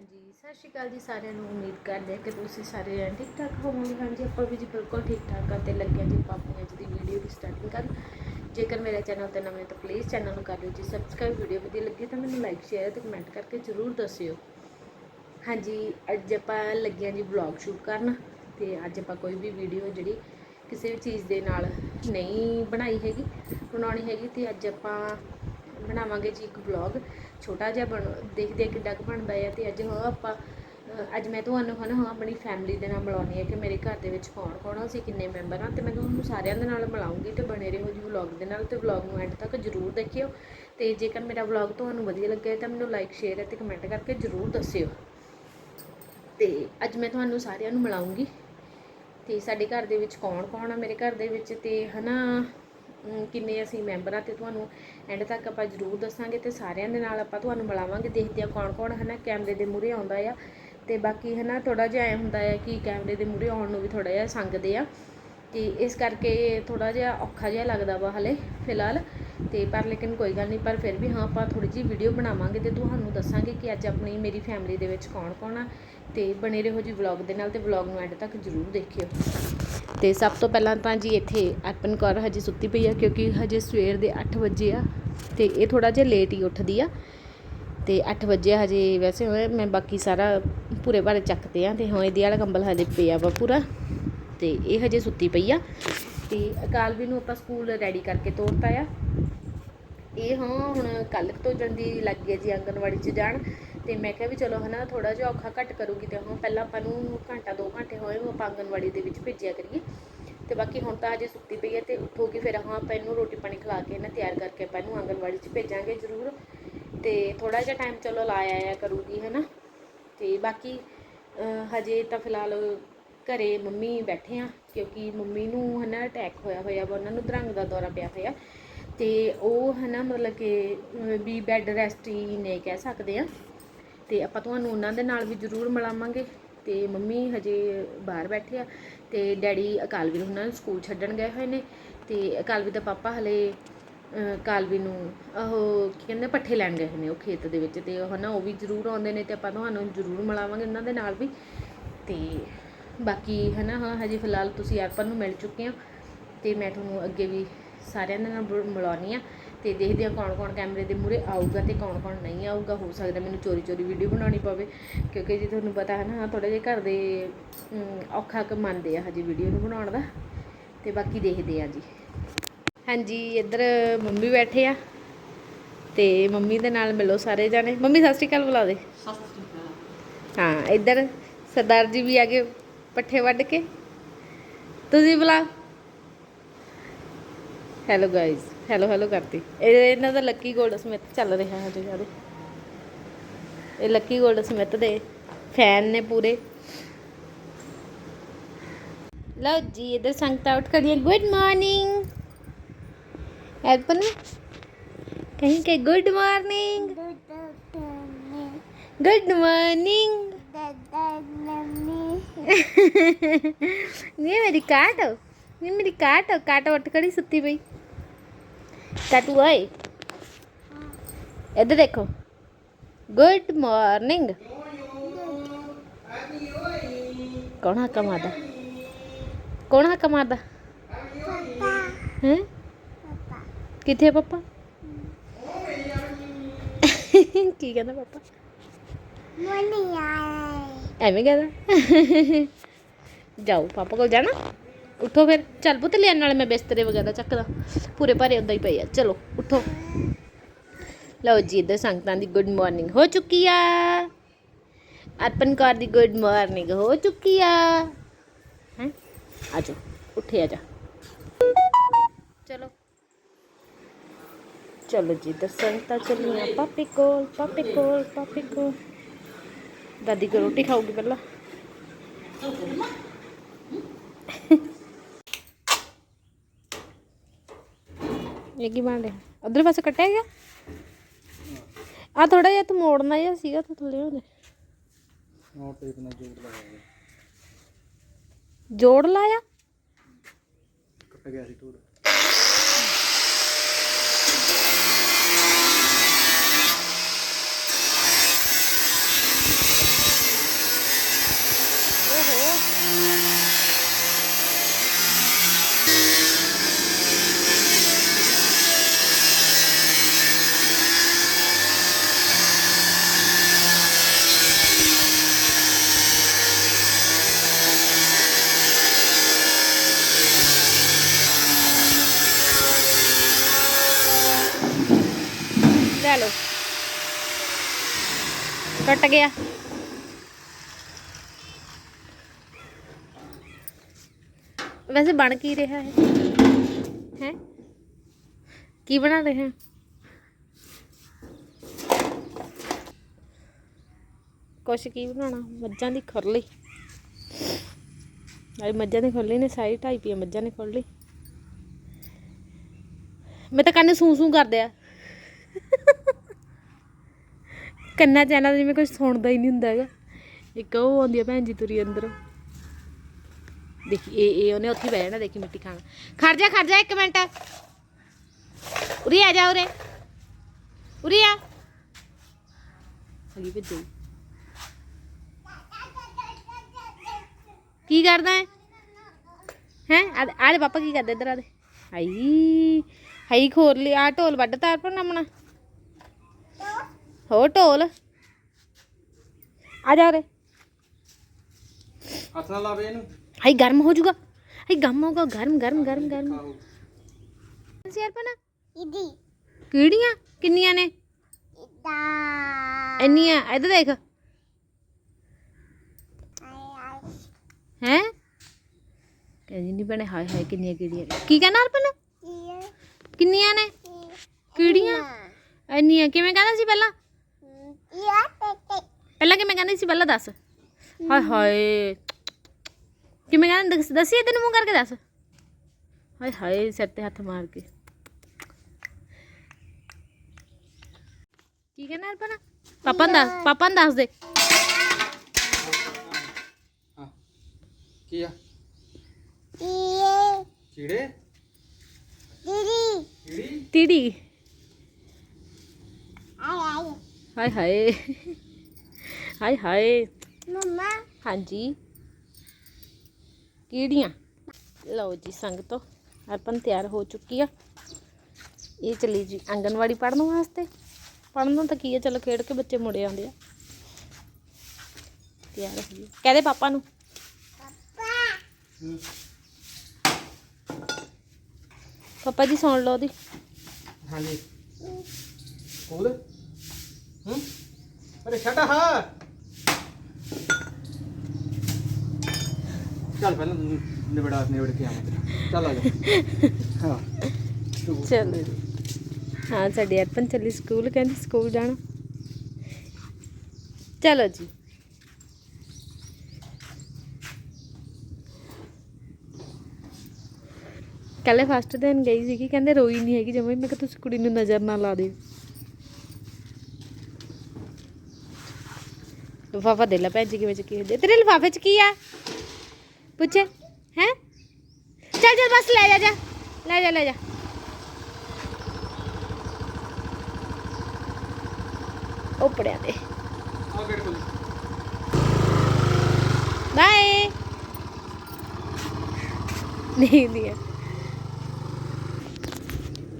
ਹਾਂਜੀ, ਸਤਿ ਸ਼੍ਰੀ ਅਕਾਲ ਜੀ ਸਾਰਿਆਂ ਨੂੰ, ਉਮੀਦ ਕਰਦੇ ਹਾਂ ਕਿ ਤੁਸੀਂ ਸਾਰੇ ਜਣੇ ਠੀਕ ਠਾਕ ਹੋਵੋਗੇ। ਹਾਂਜੀ, ਆਪਾਂ ਵੀ ਜੀ ਬਿਲਕੁਲ ਠੀਕ ਠਾਕ ਆ ਤੇ ਲੱਗਿਆ ਜੀ ਆਪਾਂ ਆਪਣੀ ਅੱਜ ਦੀ ਵੀਡੀਓ ਦੀ ਸਟਾਰਟਿੰਗ ਕਰ ਜੇਕਰ ਮੇਰੇ ਚੈਨਲ ਤੇ ਨਵੇਂ ਤਾਂ ਪਲੀਜ਼ ਚੈਨਲ ਨੂੰ ਕਰ ਲਿਓ ਜੀ ਸਬਸਕ੍ਰਾਈਬ ਵੀਡੀਓ ਵਧੀਆ ਲੱਗੀ ਤਾਂ ਮੈਨੂੰ ਲਾਈਕ ਸ਼ੇਅਰ ਤੇ ਕਮੈਂਟ ਕਰਕੇ ਜਰੂਰ ਦੱਸਿਓ। ਹਾਂਜੀ, ਅੱਜ ਆਪਾਂ ਲੱਗਿਆ ਜੀ ਵਲੌਗ ਸ਼ੂਟ ਕਰਨ ਤੇ ਅੱਜ ਆਪਾਂ ਕੋਈ ਵੀ ਵੀਡੀਓ ਜਿਹੜੀ ਕਿਸੇ ਵੀ ਚੀਜ਼ ਦੇ ਨਾਲ ਨਹੀਂ ਬਣਾਈ ਹੈਗੀ, ਬਣਾਉਣੀ ਹੈਗੀ ਤੇ ਅੱਜ ਆਪਾਂ ਬਣਾਵਾਂਗੇ ਜੀ ਇੱਕ ਵਲੌਗ ਛੋਟਾ ਜਿਹਾ ਬਣ ਦੇਖਦੇ ਹਾਂ ਕਿੱਡਾ ਕੁ ਬਣਦਾ ਹੈ ਤੇ ਅੱਜ ਹਾਂ ਆਪਾਂ ਅੱਜ ਮੈਂ ਤੁਹਾਨੂੰ ਹਨ ਹਾਂ ਆਪਣੀ ਫੈਮਿਲੀ ਦੇ ਨਾਲ ਮਿਲਾਉਣੀ ਹੈ ਕਿ ਮੇਰੇ ਘਰ ਦੇ ਵਿੱਚ ਕੌਣ ਕੌਣ ਆ ਅਸੀਂ ਕਿੰਨੇ ਮੈਂਬਰ ਹਾਂ ਤੇ ਮੈਂ ਤੁਹਾਨੂੰ ਸਾਰਿਆਂ ਦੇ ਨਾਲ ਮਿਲਾਉਂਗੀ ਤੇ ਬਣੇ ਰਹੋ ਜੀ ਵਲੌਗ ਦੇ ਨਾਲ ਤੇ ਵਲੌਗ ਨੂੰ ਐਂਡ ਤੱਕ ਜਰੂਰ ਦੇਖਿਓ। ਤੇ ਜੇਕਰ ਮੇਰਾ ਵਲੌਗ ਤੁਹਾਨੂੰ ਵਧੀਆ ਲੱਗਿਆ ਤਾਂ ਮੈਨੂੰ ਲਾਈਕ ਸ਼ੇਅਰ ਅਤੇ ਕਮੈਂਟ ਕਰਕੇ ਜਰੂਰ ਦੱਸਿਓ। ਤੇ ਅੱਜ ਮੈਂ ਤੁਹਾਨੂੰ ਸਾਰਿਆਂ ਨੂੰ ਮਿਲਾਉਂਗੀ। ਤੇ ਸਾਡੇ ਘਰ ਦੇ ਵਿੱਚ ਕੌਣ ਕੌਣ ਆ ਮੇਰੇ ਘਰ ਦੇ ਵਿੱਚ ਤੇ ਹਨਾ ਅਮ, ਕਿੰਨੇ ਅਸੀਂ ਮੈਂਬਰ ਆ ਤੇ ਤੁਹਾਨੂੰ ਐਂਡ ਤੱਕ ਆਪਾਂ ਜ਼ਰੂਰ ਦੱਸਾਂਗੇ ਤੇ ਸਾਰਿਆਂ ਦੇ ਨਾਲ ਆਪਾਂ ਤੁਹਾਨੂੰ ਮਿਲਾਵਾਂਗੇ, ਦੇਖਦੇ ਆ ਕੌਣ ਕੌਣ ਹਨਾ ਕੈਮਰੇ ਦੇ ਮੂਹਰੇ ਆਉਂਦਾ ਆ ਤੇ ਬਾਕੀ ਹਨਾ ਥੋੜਾ ਜਿਹਾ ਐ ਹੁੰਦਾ ਆ ਕਿ ਕੈਮਰੇ ਦੇ ਮੂਹਰੇ ਆਉਣ ਨੂੰ ਵੀ ਥੋੜਾ ਜਿਹਾ ਸੰਗਦੇ ਆ ਤੇ ਇਸ ਕਰਕੇ ਥੋੜਾ ਜਿਹਾ ਔਖਾ ਜਿਹਾ ਲੱਗਦਾ ਵਾ ਹਲੇ ਫਿਲਹਾਲ ਤੇ ਪਰ ਲੇਕਿਨ ਕੋਈ ਗੱਲ ਨਹੀਂ, ਪਰ ਫਿਰ ਵੀ ਹਾਂ, ਆਪਾਂ ਥੋੜੀ ਜਿਹੀ ਵੀਡੀਓ ਬਣਾਵਾਂਗੇ ਤੇ ਤੁਹਾਨੂੰ ਦੱਸਾਂਗੇ ਕਿ ਅੱਜ ਆਪਣੀ ਮੇਰੀ ਫੈਮਿਲੀ ਦੇ ਵਿੱਚ ਕੌਣ ਕੌਣ ਆ ਤੇ ਬਣੇ ਰਹੋ ਜੀ ਵਲੌਗ ਦੇ ਨਾਲ ਤੇ ਵਲੌਗ ਨੂੰ ਐਂਡ ਤੱਕ ਜ਼ਰੂਰ ਦੇਖਿਓ। ਤੇ ਸਭ ਤੋਂ ਪਹਿਲਾਂ ਤਾਂ ਜੀ ਇੱਥੇ ਅਰਪਨ ਕੌਰ ਹਜੇ ਸੁੱਤੀ ਪਈ ਆ, ਕਿਉਂਕਿ ਹਜੇ ਸਵੇਰ ਦੇ 8 ਵਜੇ ਆ ਤੇ ਇਹ ਥੋੜਾ ਜਿਹਾ ਲੇਟ ਹੀ ਉੱਠਦੀ ਆ। ਤੇ 8 ਵਜੇ ਹਜੇ ਵੈਸੇ ਹੋਏ, ਮੈਂ ਬਾਕੀ ਸਾਰਾ ਪੂਰੇ ਭਾਰੇ ਚੱਕਦੇ ਆ ਤੇ ਹਾਂ ਇਹਦੇ ਵਾਲਾ ਕੰਬਲ ਹਜੇ ਪਿਆ ਵਾ ਪੂਰਾ ਤੇ ਇਹ ਹਜੇ ਸੁੱਤੀ ਪਈ ਆ। ਤੇ ਅਕਾਲਵੀ ਨੂੰ ਆਪਾਂ ਸਕੂਲ ਰੈਡੀ ਕਰਕੇ ਤੋਰਤਾ ਆ। ਇਹ ਹਾਂ ਹੁਣ ਕੱਲ੍ਹ ਤੋਂ ਜਲਦੀ ਲੱਗ ਗਿਆ ਜੀ ਆਂਗਨਵਾੜੀ 'ਚ ਜਾਣ। ਤੇ ਮੈਂ ਕਿਹਾ ਵੀ ਚਲੋ ਹਨਾ ਥੋੜਾ ਜਿਹਾ ਔਖਾ ਘੱਟ ਕਰੂਗੀ ਤੇ ਹਾਂ ਪਹਿਲਾਂ ਆਪਾਂ ਨੂੰ ਘੰਟਾ ਦੋ ਘੰਟੇ ਹੋਏ ਉਹ ਆਪਾਂ ਆਂਗਨਵਾੜੀ ਦੇ ਵਿੱਚ ਭੇਜਿਆ ਕਰੀਏ। ਤੇ ਬਾਕੀ ਹੁਣ ਤਾਂ ਅਜੇ ਸੁੱਤੀ ਪਈ ਹੈ ਤੇ ਉੱਠੋਗੀ ਫਿਰ ਹਾਂ, ਆਪਾਂ ਇਹਨੂੰ ਰੋਟੀ ਪਾਣੀ ਖਿਲਾ ਕੇ ਨਾ ਤਿਆਰ ਕਰਕੇ ਆਪਾਂ ਇਹਨੂੰ ਆਂਗਨਵਾੜੀ 'ਚ ਭੇਜਾਂਗੇ ਜ਼ਰੂਰ। ਤੇ ਥੋੜਾ ਜਿਹਾ ਟਾਈਮ ਚਲੋ ਲਾ ਆਇਆ ਕਰੂਗੀ ਹਨਾ। ਤੇ ਬਾਕੀ ਹਜੇ ਤਾਂ ਫਿਲਹਾਲ ਘਰੇ ਮੰਮੀ ਬੈਠੇ ਆ, ਕਿਉਂਕਿ ਮੰਮੀ ਨੂੰ ਹਨਾ ਅਟੈਕ ਹੋਇਆ ਹੋਇਆ ਵਾ, ਉਹਨਾਂ ਨੂੰ ਦਰੰਗ ਦਾ ਦੌਰਾ ਪਿਆ ਹੋਇਆ। ਤੇ ਉਹ ਹਨਾ ਮਤਲਬ ਕਿ ਵੀ ਬੈੱਡ ਰੈਸਟ ਹੀ ਨੇ ਕਹਿ ਸਕਦੇ ਆ। ਤੇ ਆਪਾਂ ਤੁਹਾਨੂੰ ਉਹਨਾਂ ਦੇ ਨਾਲ ਵੀ ਜ਼ਰੂਰ ਮਿਲਾਵਾਂਗੇ। ਤੇ ਮੰਮੀ ਹਜੇ ਬਾਹਰ ਬੈਠੇ ਆ ਤੇ ਡੈਡੀ ਅਕਾਲਵੀਰ ਉਹਨਾਂ ਨੂੰ ਸਕੂਲ ਛੱਡਣ ਗਏ ਹੋਏ ਨੇ ਤੇ ਅਕਾਲਵੀਰ ਦਾ ਪਾਪਾ ਹਲੇ ਅਹ, ਕਾਲਵੀ ਨੂੰ ਉਹ ਕੀ ਕਹਿੰਦੇ ਪੱਠੇ ਲੈਣ ਗਏ ਨੇ ਉਹ ਖੇਤ ਦੇ ਵਿੱਚ ਤੇ ਉਹ ਨਾ ਉਹ ਵੀ ਜ਼ਰੂਰ ਆਉਂਦੇ ਨੇ ਤੇ ਆਪਾਂ ਤੁਹਾਨੂੰ ਜ਼ਰੂਰ ਮਿਲਾਵਾਂਗੇ ਉਹਨਾਂ ਦੇ ਨਾਲ ਵੀ। ਤੇ ਬਾਕੀ ਹਨਾ ਹਾਂ ਹਜੇ ਫਿਲਹਾਲ ਤੁਸੀਂ ਅਰਪਨ ਨੂੰ ਮਿਲ ਚੁੱਕੇ ਹੋ ਤੇ ਮੈਂ ਤੁਹਾਨੂੰ ਅੱਗੇ ਵੀ ਸਾਰਿਆਂ ਦੇ ਨਾਲ ਬੁ- ਮਿਲਾਉਣੀ ਆ। ਤੇ ਦੇਖਦੇ ਆ ਕੌਣ ਕੌਣ ਕੈਮਰੇ ਦੇ ਮੂਹਰੇ ਆਊਗਾ ਤੇ ਕੌਣ ਕੌਣ ਨਹੀਂ ਆਊਗਾ। ਹੋ ਸਕਦਾ ਮੈਨੂੰ ਚੋਰੀ ਚੋਰੀ ਵੀਡੀਓ ਬਣਾਉਣੀ ਪਵੇ ਕਿਉਂਕਿ ਜੀ ਤੁਹਾਨੂੰ ਪਤਾ ਹੈ ਨਾ ਥੋੜਾ ਜਿਹਾ ਘਰ ਦੇ ਔਖਾ ਕੁ ਮੰਨਦੇ ਆ ਹਜੇ ਵੀਡੀਓ ਨੂੰ ਬਣਾਉਣ ਦਾ। ਤੇ ਬਾਕੀ ਦੇਖਦੇ ਆ ਜੀ। ਹਾਂਜੀ ਇੱਧਰ ਮੰਮੀ ਬੈਠੇ ਆ। ਤੇ ਮੰਮੀ ਦੇ ਨਾਲ ਮਿਲੋ ਸਾਰੇ ਜਾਣੇ। ਮੰਮੀ ਸਤਿ ਸ਼੍ਰੀ ਅਕਾਲ ਬੁਲਾ ਦੇ। ਹਾਂ ਇੱਧਰ ਸਰਦਾਰ ਜੀ ਵੀ ਆ ਗਏ ਪੱਠੇ ਵੱਢ ਕੇ। ਤੁਸੀਂ ਬੁਲਾ ਹੈਲੋ ਗਾਇਸ ਹੈਲੋ ਹੈਲੋ ਕਰਤੀ। ਇਹ ਇਹਨਾਂ ਦਾ ਲੱਕੀ ਗੋਲਡ ਸਮਿਥ ਚੱਲ ਰਿਹਾ ਹੈ ਹਜੇ ਜ਼ਿਆਦਾ। ਇਹ ਲੱਕੀ ਗੋਲਡ ਸਮਿਥ ਦੇ ਫੈਨ ਨੇ ਪੂਰੇ। ਲਓ ਜੀ, ਇਧਰ ਸੰਗਤਾ ਉੱਠ ਕਰੀਏ ਗੁੱਡ ਮਾਰਨਿੰਗ ਐਲਪਨ ਕਹੀਂ ਕਿ ਗੁੱਡ ਮਾਰਨਿੰਗ ਗੁੱਡ ਮਾਰਨਿੰਗ ਇਹ ਮੇਰੀ ਕਾਟ ਇਹ ਮੇਰੀ ਕਾਟ ਕਾਟ ਉੱਠ ਖੜੀ ਸੁੱਤੀ ਪਈ। ਕਾਟੂ ਓਏ ਇੱਧਰ ਦੇਖੋ ਗੁੱਡ ਮਾਰਨਿੰਗ ਕੌਣ ਹੱਕਾ ਮਾਰਦਾ ਕੌਣ ਹੱਕਾ ਮਾਰਦਾ ਹੈ ਕਿੱਥੇ ਆ ਪਾਪਾ ਕੀ ਕਹਿੰਦਾ ਪਾਪਾ ਐਵੇਂ ਕਹਿੰਦਾ ਜਾਓ ਪਾਪਾ ਕੋਲ ਜਾਣਾ ਉੱਠੋ ਫਿਰ। ਚੱਲ ਪੁੱਤ ਲੈਣ ਨਾਲ ਮੈਂ ਬਿਸਤਰੇ ਵਗੈਰਾ ਚੱਕਦਾ। ਪੂਰੇ ਭਰੇ ਉਦਾਂ ਹੀ ਪਏ ਆ। ਚਲੋ, ਉੱਠੋ। ਲਓ ਜੀ, ਇੱਧਰ ਸੰਗਤਾਂ ਦੀ ਗੁੱਡ ਮਾਰਨਿੰਗ ਹੋ ਚੁੱਕੀ ਆ। ਅਰਪਨ ਕੌਰ ਦੀ ਗੁੱਡ ਮਾਰਨਿੰਗ ਹੋ ਚੁੱਕੀ ਆ। ਹੈ? ਆਜੋ ਉੱਠੇ ਆਜਾ ਚਲੋ। ਚਲੋ ਜੀ, ਇੱਧਰ ਸੰਗਤਾਂ ਚੱਲੀਆਂ। ਪਾਪੇ ਕੋਲ ਪਾਪੇ ਕੋਲ ਪਾਪੇ ਕੋਲ। ਦਾਦੀ ਕੋ ਰੋਟੀ ਖਾਊਗੀ ਪਹਿਲਾਂ? ਇਹ ਕੀ ਬਣ ਰਿਹਾ ਉਧਰ ਪਾਸੇ ਕੱਟਿਆ ਗਿਆ? ਆ ਥੋੜਾ ਜਿਹਾ ਤੂੰ ਮੋੜਨਾ ਜਿਹਾ ਸੀਗਾ ਤੂੰ ਥੱਲੇ ਉਹਦੇ ਨੋਟ ਟੇਪ ਨਾਲ ਜੋੜ ਲਗਾਇਆ ਜੋੜ ਲਾਇਆ? ਕੱਟ ਗਿਆ ਸੀ ਟੂਰ ਕੱਟ ਗਿਆ। ਵੈਸੇ ਬਣ ਕੀ ਰਿਹਾ ਹੈ ਹੈ? ਕੀ ਬਣਾ ਰਹੇ ਹੈ? ਕੁਛ ਕੀ ਬਣਾਉਣਾ? ਮੱਝਾਂ ਦੀ ਖੁਰਲੀ। ਆਈ ਮੱਝਾਂ ਦੀ ਖੁਰਲੀ ਨੇ ਸਾਰੀ ਢਾਈ ਪੀਆ ਮੱਝਾਂ ਨੇ ਖੁਰਲੀ। ਮੈਂ ਤਾਂ ਕੰਨ ਸੂ ਸੂ ਕਰਦੇ ਆ ਕੰਨਾਂ ਚ ਇਹਨਾਂ ਦਾ ਜਿਵੇਂ ਕੁਝ ਸੁਣਦਾ ਹੀ ਨਹੀਂ ਹੁੰਦਾ ਹੈਗਾ। ਇੱਕ ਉਹ ਆਉਂਦੀ ਆ ਭੈਣ ਜੀ ਤੁਰੀ ਅੰਦਰ। ਦੇਖੀ, ਇਹ ਇਹ ਉਹਨੇ ਉੱਥੇ ਬਹਿ ਜਾਣਾ, ਦੇਖੀ ਮਿੱਟੀ ਖਾਣ। ਖੜ ਜਾ ਖੜ ਜਾ ਇੱਕ ਮਿੰਟ। ਉਰੇ ਆ ਜਾ ਉਰੇ। ਉਰੀ ਆ। ਅਗੀ ਭੇਜੋ। ਕੀ ਕਰਦਾ ਹੈ? ਹੈ? ਆ ਪਾਪਾ ਕੀ ਕਰਦੇ ਇੱਧਰ ਆ ਦੇ। ਹਾਈ। ਹਾਈ ਖੋਰ ਲਈ, ਆ ਢੋਲ ਵੱਢ ਤਾਰ ਪਰ ਨਮਣਾ। ਹੋ ਢੋਲ ਆ ਜਾ ਉਰੇ ਹੱਥ ਨਾਲ ਲਾਵੇ ਇਹਨੂੰ ਹਾਈ ਗਰਮ ਹੋ ਜਾਊਗਾ ਹਾਈ ਗਰਮ ਹੋਗਾ ਗਰਮ ਗਰਮ ਗਰਮ ਗਰਮ ਖਾਓ ਸਿਰ ਪਨਾ ਇਦੀ ਕਿਹੜੀਆਂ ਕਿੰਨੀਆਂ ਨੇ ਇਦਾ ਇੰਨੀਆਂ ਇੱਧਰ ਦੇਖ ਆਈ ਹੈ ਕਹਿੰਦੀ ਨਹੀਂ ਬਣੇ ਹਾਏ ਹਾਏ ਕਿੰਨੀਆਂ ਕਿਹੜੀਆਂ ਨੇ ਕੀ ਕਹਿਣਾ ਅਰਪਨ ਆਈ ਕਿੰਨੀਆਂ ਨੇ ਕਿਹੜੀਆਂ ਇੰਨੀਆਂ ਕਿਵੇਂ ਕਹਿੰਦਾ ਸੀ ਪਹਿਲਾਂ ਯਾ ਤੇ ਪਹਿਲਾਂ ਕਿਵੇਂ ਕਹਿੰਦੀ ਸੀ ਪਹਿਲਾਂ ਦੱਸ। ਹਾਏ ਹਾਏ। ਕਿਵੇਂ ਕਹਿੰਦਾ ਦੱਸ- ਦੱਸੀ ਤੈਨੂੰ ਮੂੰਹ ਕਰਕੇ ਦੱਸ। ਹਾਏ ਹਾਏ ਸਿਰ ਤੇ ਹੱਥ ਮਾਰ ਕੇ। ਕੀ ਕਹਿਣਾ ਅਰਪਨ? ਪਾਪਾ ਨੂੰ ਦੱਸ ਪਾਪਾ ਨੂੰ ਦੱਸ ਦੇ। ਹਾਂ। ਕੀ ਆ? ਇਹ ਚੀੜੇ ਦੀਦੀ ਚੀੜੀ ਤੀੜੀ ਆਈ ਆਈ ਹਾਏ ਹਾਏ। ਹਾਏ ਹਾਏ। ਮਮਾ। ਹਾਂਜੀ। ਕਿਹੜੀਆਂ? ਲਓ ਜੀ ਸੰਗਤੋ ਅਰਪਨ ਤਿਆਰ ਹੋ ਚੁੱਕੀ ਆ। ਇਹ ਚਲੀ ਜੀ ਆਂਗਨਵਾੜੀ ਪੜਨ ਵਾਸਤੇ। ਪੜਨ ਨੂੰ ਤਾਂ ਕੀ ਆ ਚਲੋ ਖੇਡ ਕੇ ਬੱਚੇ ਮੁੜੇ ਆਉਂਦੇ ਆ। ਤਿਆਰ ਹੋ ਗਈ। ਕਹਦੇ ਪਾਪਾ ਨੂੰ। ਪਾਪਾ। ਪਾਪਾ ਜੀ ਸੁਣ ਲਓ ਉਹਦੀ। ਹਾਂਜੀ। ਕੋਲ ਹੂੰ? ਅਰੇ ਛੱਡ ਚੱਲ ਪਹਿਲਾਂ ਨਿਬੜਾ, ਨਿਬੜ ਕੇ ਆਵਾਂ ਤੇਰਾ ਚੱਲ ਆ ਜਾ। ਹਾਂ। ਤੂੰ ਚਲੋ। ਜੀ ਹਾਂ, ਸਾਡੀ ਅਰਪਨ ਚੱਲੀ ਸਕੂਲ, ਕਹਿੰਦੀ ਸਕੂਲ ਜਾਣਾ। ਚਲੋ ਜੀ ਕੱਲੇ ਫਸਟ ਦਿਨ ਗਈ ਸੀਗੀ, ਕਹਿੰਦੇ ਰੋਈ ਨਹੀਂ ਹੈਗੀ ਜਮਾ ਮੈਂ ਕਿਹਾ, ਤੁਸੀਂ ਕੁੜੀ ਨੂੰ ਨਜ਼ਰ ਨਾ ਲਾ ਦਿਓ। ਲਿਫਾਫਾ ਦੇ ਲੈ ਭੈਣ ਜੀ ਕਿਵੇਂ ਚ ਕੀ ਹੁੰਦੇ ਤੇਰੇ ਲਿਫਾਫੇ ਚ ਕੀ ਆ? ਪੁੱਛ ਹੈ? ਚੱਲ ਚੱਲ ਬਸ ਲੈ ਜਾ ਜਾ। ਲੈ ਜਾ ਲੈ ਜਾ। ਉਹ ਪੜਿਆ ਦੇ। ਬਾਏ। ਨਹੀਂ ਨਹੀਂ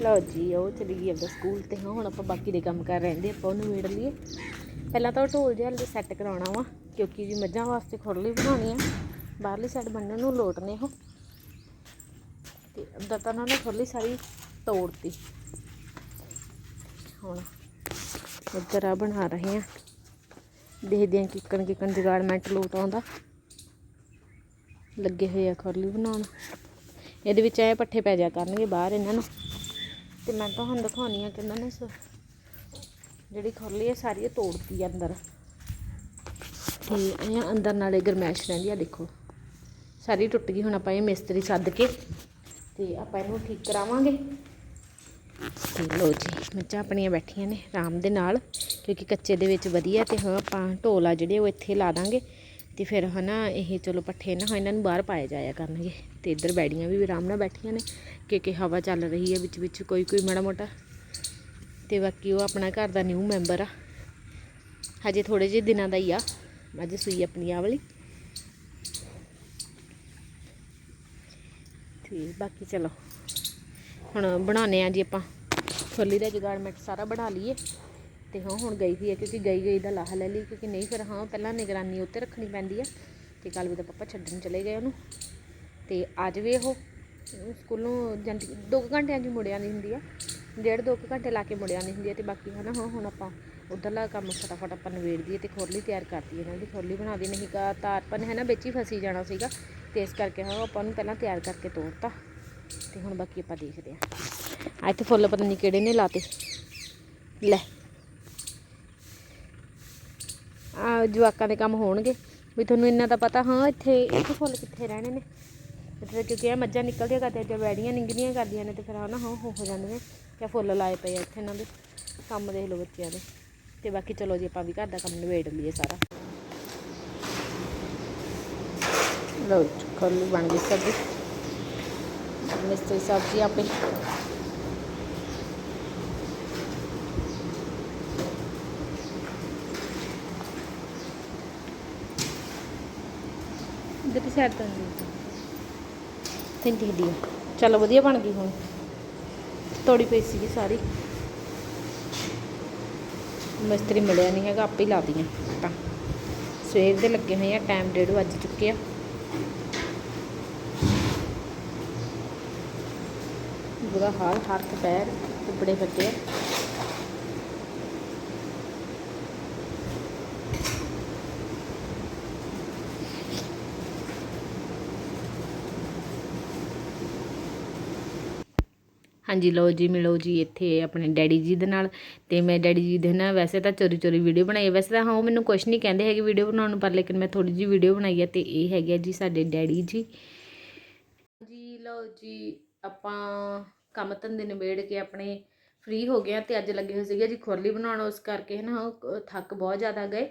ਲਓ ਜੀ ਉਹ ਚਲੀ ਗਈ ਆਪਦਾ ਸਕੂਲ ਤੇ। ਹੁਣ ਆਪਾਂ ਬਾਕੀ ਦੇ ਕੰਮ ਕਰ ਰਹਿੰਦੇ ਆਪਾਂ ਉਹਨੂੰ ਮੇੜ ਲਈਏ। ਪਹਿਲਾਂ ਤਾਂ ਉਹ ਢੋਲ ਜਿਹਾ ਹਲੇ ਸੈੱਟ ਕਰਾਉਣਾ ਵਾ, ਕਿਉਂਕਿ ਜੀ ਮੱਝਾਂ ਵਾਸਤੇ ਖੁਰਲੀ ਬਣਾਉਣੀ ਆ। ਬਾਹਰਲੀ ਸਾਈਡ ਬੰਨਣ ਨੂੰ ਲੋਟ ਨੇ ਉਹ। ਤੇ ਅੰਦਰ ਤਾਂ ਉਹਨਾਂ ਨੇ ਖੁਰਲੀ ਸਾਰੀ ਤੋੜਤੀ। ਹੁਣ ਇੱਧਰ ਆ ਬਣਾ ਰਹੇ ਆ। ਦੇਖਦੇ ਹਾਂ ਕਿੱਕਣ ਕਿੱਕਣ ਜਗਾੜਮੈਂਟ ਲੋਟ ਆਉਂਦਾ। ਲੱਗੇ ਹੋਏ ਆ ਖੁਰਲੀ ਬਣਾਉਣ। ਇਹਦੇ ਵਿੱਚ ਐ ਪੱਠੇ ਪੈ ਜਾ ਕਰਨਗੇ ਬਾਹਰ ਇਹਨਾਂ ਨੂੰ। ਤੇ ਮੈਂ ਤੁਹਾਨੂੰ ਹੁਣ ਦਿਖਾਉਣੀ ਆ ਕਿ ਇਹਨਾਂ ਨੇ ਸ- ਜਿਹੜੀ ਖੁਰਲੀ ਹੈ, ਸਾਰੀ ਇਹ ਤੋੜਤੀ ਆ ਅੰਦਰ। ਤੇ ਇਹ ਅੰਦਰ ਨਾਲੇ ਗਰਮੈਸ਼ ਰਹਿੰਦੀ ਆ, ਦੇਖੋ। ਸਾਰੀ ਟੁੱਟ ਗਈ, ਹੁਣ ਆਪਾਂ ਇਹ ਮਿਸਤਰੀ ਸੱਦ ਕੇ ਤੇ ਆਪਾਂ ਇਹਨੂੰ ਠੀਕ ਕਰਾਵਾਂਗੇ। ਤੇ ਲੋ ਜੀ ਮੱਝਾਂ ਆਪਣੀਆਂ ਬੈਠੀਆਂ ਨੇ, ਆਰਾਮ ਦੇ ਨਾਲ, ਕਿਉਂਕਿ ਕੱਚੇ ਦੇ ਵਿੱਚ ਵਧੀਆ ਤੇ ਹਾਂ, ਆਪਾਂ ਢੋਲ ਆ ਜਿਹੜੇ, ਉਹ ਇੱਥੇ ਲਾ ਦਾਂਗੇ। ਤੇ ਫਿਰ ਹਨਾ, ਇਹ ਚਲੋ ਪੱਠੇ ਨਾ, ਇਹਨਾਂ ਨੂੰ ਬਾਹਰ ਪਾਇਆ ਜਾਇਆ ਕਰਨਗੇ। ਤੇ ਇੱਧਰ ਬੈੜੀਆਂ ਵੀ ਆਰਾਮ ਨਾਲ ਬੈਠੀਆਂ ਨੇ, ਕਿਉਂਕਿ ਹਵਾ ਚੱਲ ਰਹੀ ਹੈ ਵਿੱਚ ਵਿੱਚ ਕੋਈ ਕੋਈ ਮਾੜਾ ਮੋਟਾ। ਤੇ ਬਾਕੀ ਉਹ ਆਪਣਾ ਘਰ ਦਾ ਨਿਊ ਮੈਂਬਰ ਆ। ਹਜੇ ਥੋੜੇ ਜਿਹੇ ਦਿਨਾਂ ਦਾ ਹੀ ਆ। ਅੱਜ ਸੂਈ ਆਪਣੀ ਆ ਵਾਲੀ। ਤੇ ਬਾਕੀ ਚਲੋ, ਹੁਣ ਬਣਾਉਨੇ ਆ ਜੀ ਆਪਾਂ। ਛੋਲੀ ਦਾ ਜਗਾੜਮੈਂਟ ਸਾਰਾ ਬਣਾ ਲਈਏ। ਤੇ ਹਾਂ, ਹੁਣ ਗਈ ਹੋਈ ਹੈ ਕਿਉਂਕਿ ਗਈ ਗਈ ਦਾ ਲਾਹ ਲੈ ਲਈ, ਕਿਉਂਕਿ ਨਹੀਂ ਫਿਰ ਹਾਂ, ਪਹਿਲਾਂ ਨਿਗਰਾਨੀ ਉੱਤੇ ਰੱਖਣੀ ਪੈਂਦੀ ਆ। ਤੇ ਕੱਲ ਵੀ ਤਾਂ ਪਾਪਾ ਛੱਡਣ ਚਲੇ ਗਏ ਉਹਨੂੰ। ਤੇ ਅੱਜ ਵੀ ਉਹ ਸਕੂਲੋਂ ਜਾਂਦੀ, ਦੋ ਕੁ ਘੰਟਿਆਂ ਦੀ ਮੁੜਿਆ ਨਹੀਂ ਹੁੰਦੀ ਆ। ਡੇਢ ਦੋ ਕੁ ਘੰਟੇ ਲਾ ਕੇ ਮੁੜਿਆ ਨਹੀਂ ਹੁੰਦੀ ਆ ਤੇ ਬਾਕੀ ਹਨਾ ਹਾਂ ਹੁਣ ਆਪਾਂ ਉਧਰਲਾ ਕੰਮ ਫਟਾਫਟ ਆਪਾਂ ਨਿਬੇੜ ਦਈਏ ਤੇ ਖੁਰਲੀ ਤਿਆਰ ਕਰ ਦਈਏ ਇਹਨਾਂ ਦੀ ਖੁਰਲੀ ਬਣਾ ਦੀ ਨਹੀਂ ਗਾ ਤਾਂ ਹੈ ਨਾ ਵਿੱਚ ਹੀ ਫਸੀ ਜਾਣਾ ਸੀਗਾ ਤੇ ਇਸ ਕਰਕੇ ਹਾਂ ਆਪਾਂ ਨੂੰ ਪਹਿਲਾਂ ਤਿਆਰ ਕਰਕੇ ਤੋਰਤਾ ਤੇ ਹੁਣ ਬਾਕੀ ਆਪਾਂ ਦੇਖਦੇ ਹਾਂ। ਆ ਇੱਥੇ ਫੁੱਲ ਪਤਾ ਨਹੀਂ ਕਿਹੜੇ ਨੇ ਲਾਤੇ। ਲੈ। ਆ ਜਵਾਕਾਂ ਦੇ ਕੰਮ ਹੋਣਗੇ, ਵੀ ਤੁਹਾਨੂੰ ਇੰਨਾ ਤਾਂ ਪਤਾ, ਹਾਂ ਇੱਥੇ ਇੱਥੇ ਫੁੱਲ ਕਿੱਥੇ ਰਹਿਣੇ ਨੇ? ਇੱਥੇ ਕਿਉਂਕਿ ਇਹ ਮੱਝਾਂ ਨਿਕਲਦੀਆਂ ਕਰਦੀਆਂ ਜੇ ਵੈੜੀਆਂ ਨਿੰਗਦੀਆਂ ਕਰਦੀਆਂ ਨੇ ਤੇ ਫਿਰ ਹਨਾ ਹੋ ਹੋ ਜਾਂਦੇ ਨੇ ਤੇ ਫੁੱਲ ਲਾਏ ਪਏ ਆ ਇੱਥੇ ਇਹਨਾਂ ਦੇ ਕੰਮ ਦੇਖ ਲਓ ਬੱਚਿਆਂ ਦੇ। ਤੇ ਬਾਕੀ ਚਲੋ ਜੀ ਆਪਾਂ ਵੀ ਘਰ ਦਾ ਕੰਮ ਨਿਬੇੜ ਲਈਏ ਸਾਰਾ। ਲਓ ਜੀ, ਬਣ ਗਈ ਸਬਜ਼ੀ। ਮਿਸਤਰੀ ਸਬਜ਼ੀ ਆਪੇ। ਇਧਰ ਦੀ ਸਾਈਡ ਤਿੰਨ ਢੇਡੀ ਆ। ਚਲੋ ਵਧੀਆ ਬਣ ਗਈ ਹੁਣ। ਤੋੜੀ ਪਈ ਸੀਗੀ ਸਾਰੀ। ਮਿਸਤਰੀ ਮਿਲਿਆ ਨਹੀਂ ਹੈਗਾ, ਆਪੇ ਹੀ ਲਾ ਦੀਆਂ ਤਾਂ। ਸਵੇਰ ਦੇ ਲੱਗੇ ਹੋਏ ਆ, ਟਾਈਮ ਡੇਢ ਵੱਜ ਚੁੱਕੇ ਆ। ਬੁਰਾ ਹਾਲ ਹੱਥ ਪੈਰ ਉੱਪੜੇ ਫੱਟੇ ਆ। ਹਾਂਜੀ, ਲਓ ਜੀ, ਮਿਲੋ ਜੀ ਇੱਥੇ ਆਪਣੇ ਡੈਡੀ ਜੀ ਦੇ ਨਾਲ। ਤੇ ਮੈਂ ਡੈਡੀ ਜੀ ਦੇ ਨਾ ਵੈਸੇ ਤਾਂ ਚੋਰੀ ਚੋਰੀ ਵੀਡੀਓ ਬਣਾਈ ਵੈਸੇ ਤਾਂ ਹਾਂ, ਉਹ ਮੈਨੂੰ ਕੁਝ ਨਹੀਂ ਕਹਿੰਦੇ ਹੈਗੇ ਵੀਡੀਓ ਬਣਾਉਣ ਨੂੰ ਪਰ ਲੇਕਿਨ ਮੈਂ ਥੋੜੀ ਜਿਹੀ ਵੀਡੀਓ ਬਣਾਈ ਹੈ ਤੇ ਇਹ ਹੈਗੇ ਆ ਜੀ ਸਾਡੇ ਡੈਡੀ ਜੀ। ਜੀ, ਲਓ ਜੀ, ਆਪਾਂ ਕੰਮ ਧੰਦੇ ਨਿਬੇੜ ਕੇ ਆਪਣੇ ਫ੍ਰੀ ਹੋ ਗਏ ਆ ਤੇ ਅੱਜ ਲੱਗੇ ਹੋਏ ਸੀਗੇ ਜੀ ਖੁਰਲੀ ਬਣਾਉਣ, ਉਸ ਕਰਕੇ ਹੈ ਨਾ ਥੱਕ ਬਹੁਤ ਜ਼ਿਆਦਾ ਗਏ।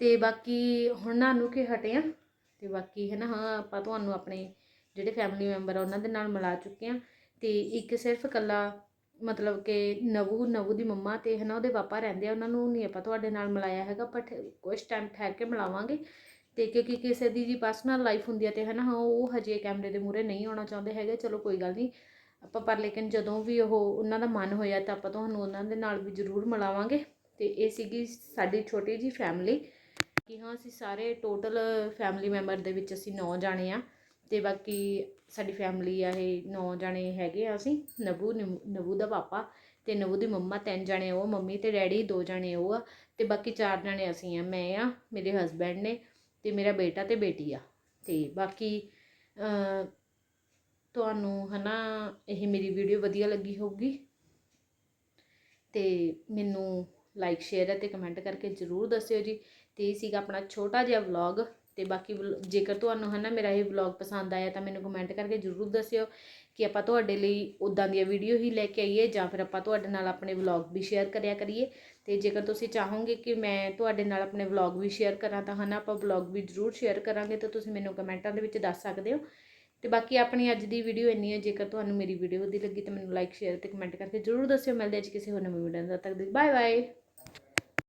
ਤੇ ਬਾਕੀ ਹੁਣ ਨਾਨੂ ਕੇ ਹਟੇ ਆ। ਤੇ ਬਾਕੀ ਹੈ ਨਾ ਆਪਾਂ ਤੁਹਾਨੂੰ ਆਪਣੇ ਜਿਹੜੇ ਫੈਮਿਲੀ ਮੈਂਬਰ ਆ, ਉਹਨਾਂ ਦੇ ਨਾਲ ਮਿਲਾ ਚੁੱਕੇ ਆ। ਅਤੇ ਇੱਕ ਸਿਰਫ ਇਕੱਲਾ ਮਤਲਬ ਕਿ ਨਵੂ ਨਵੂ ਦੀ ਮੰਮਾ ਅਤੇ ਹੈ ਨਾ ਉਹਦੇ ਪਾਪਾ ਰਹਿੰਦੇ ਆ, ਉਹਨਾਂ ਨੂੰ ਨਹੀਂ ਆਪਾਂ ਤੁਹਾਡੇ ਨਾਲ ਮਿਲਾਇਆ ਹੈਗਾ ਬਟ ਕੁਛ ਟਾਈਮ ਠਹਿਰ ਕੇ ਮਿਲਾਵਾਂਗੇ। ਅਤੇ ਕਿਉਂਕਿ ਕਿਸੇ ਦੀ ਜੀ ਪਰਸਨਲ ਲਾਈਫ ਹੁੰਦੀ ਹੈ ਅਤੇ ਹੈ ਨਾ ਹਾਂ, ਉਹ ਹਜੇ ਕੈਮਰੇ ਦੇ ਮੂਹਰੇ ਨਹੀਂ ਆਉਣਾ ਚਾਹੁੰਦੇ ਹੈਗੇ, ਚਲੋ ਕੋਈ ਗੱਲ ਨਹੀਂ। ਆਪਾਂ ਪਰ ਲੇਕਿਨ ਜਦੋਂ ਵੀ ਉਹ ਉਹਨਾਂ ਦਾ ਮਨ ਹੋਇਆ ਤਾਂ ਆਪਾਂ ਤੁਹਾਨੂੰ ਉਹਨਾਂ ਦੇ ਨਾਲ ਵੀ ਜ਼ਰੂਰ ਮਿਲਾਵਾਂਗੇ। ਅਤੇ ਇਹ ਸੀਗੀ ਸਾਡੀ ਛੋਟੀ ਜੀ ਫੈਮਿਲੀ ਕਿ ਹਾਂ, ਅਸੀਂ ਸਾਰੇ ਟੋਟਲ ਫੈਮਿਲੀ ਮੈਂਬਰ ਦੇ ਵਿੱਚ ਅਸੀਂ 9 ਜਾਣੇ ਆ। ਅਤੇ ਬਾਕੀ ਸਾਡੀ ਫੈਮਿਲੀ ਆ ਇਹ ਨੌ ਜਾਣੇ ਹੈਗੇ ਆ ਅਸੀਂ ਨਵੂ ਨਵੂ ਦਾ ਪਾਪਾ ਅਤੇ ਨਵੂ ਦੀ ਮੰਮਾ ਤਿੰਨ ਜਾਣੇ ਉਹ ਮੰਮੀ ਅਤੇ ਡੈਡੀ ਦੋ ਜਣੇ ਉਹ ਆ ਅਤੇ ਬਾਕੀ ਚਾਰ ਜਣੇ ਅਸੀਂ ਆ ਮੈਂ ਆ ਮੇਰੇ ਹਸਬੈਂਡ ਨੇ ਅਤੇ ਮੇਰਾ ਬੇਟਾ ਅਤੇ ਬੇਟੀ ਆ। ਅਤੇ ਬਾਕੀ ਅ, ਤੁਹਾਨੂੰ ਹਨਾ ਇਹ ਮੇਰੀ ਵੀਡੀਓ ਵਧੀਆ ਲੱਗੀ ਹੋਊਗੀ ਤੇ ਮੈਨੂੰ ਲਾਈਕ ਸ਼ੇਅਰ ਅਤੇ ਕਮੈਂਟ ਕਰਕੇ ਜ਼ਰੂਰ ਦੱਸਿਓ ਜੀ। ਤੇ ਇਹ ਸੀਗਾ ਆਪਣਾ ਛੋਟਾ ਜਿਹਾ ਵਲੌਗ ਅਤੇ ਬਾਕੀ ਵਲੋ, ਜੇਕਰ ਤੁਹਾਨੂੰ ਹੈ ਨਾ ਮੇਰਾ ਇਹ ਵਲੌਗ ਪਸੰਦ ਆਇਆ ਤਾਂ ਮੈਨੂੰ ਕਮੈਂਟ ਕਰਕੇ ਜ਼ਰੂਰ ਦੱਸਿਓ ਕਿ ਆਪਾਂ ਤੁਹਾਡੇ ਲਈ ਉਦਾਂ ਦੀਆਂ ਵੀਡੀਓ ਹੀ ਲੈ ਕੇ ਆਈਏ ਜਾਂ ਫਿਰ ਆਪਾਂ ਤੁਹਾਡੇ ਨਾਲ ਆਪਣੇ ਵਲੌਗ ਵੀ ਸ਼ੇਅਰ ਕਰਿਆ ਕਰੀਏ। ਤੇ ਜੇਕਰ ਤੁਸੀਂ ਚਾਹੋਗੇ ਕਿ ਮੈਂ ਤੁਹਾਡੇ ਨਾਲ ਆਪਣੇ ਵਲੌਗ ਵੀ ਸ਼ੇਅਰ ਕਰਾਂ ਤਾਂ ਹਨਾ ਆਪਾਂ ਵਲੌਗ ਵੀ ਜ਼ਰੂਰ ਸ਼ੇਅਰ ਕਰਾਂਗੇ ਤਾਂ ਤੁਸੀਂ ਮੈਨੂੰ ਕਮੈਂਟਾਂ ਦੇ ਵਿੱਚ ਦੱਸ ਸਕਦੇ ਹੋ। ਤੇ ਬਾਕੀ ਆਪਣੀ ਅੱਜ ਦੀ ਵੀਡੀਓ ਇੰਨੀ ਹੈ, ਜੇਕਰ ਤੁਹਾਨੂੰ ਮੇਰੀ ਵੀਡੀਓ ਵਧੀਆ ਲੱਗੀ ਤਾਂ ਮੈਨੂੰ ਲਾਈਕ ਸ਼ੇਅਰ ਤੇ ਕਮੈਂਟ ਕਰਕੇ ਜ਼ਰੂਰ ਦੱਸਿਓ। ਮਿਲਦੇ ਅੱਜ ਕਿਸੇ ਹੋਰ ਨਵੀਂ ਵੀਡੀਓ ਨਾਲ, ਤਦ ਤੱਕ ਬਾਏ ਬਾਏ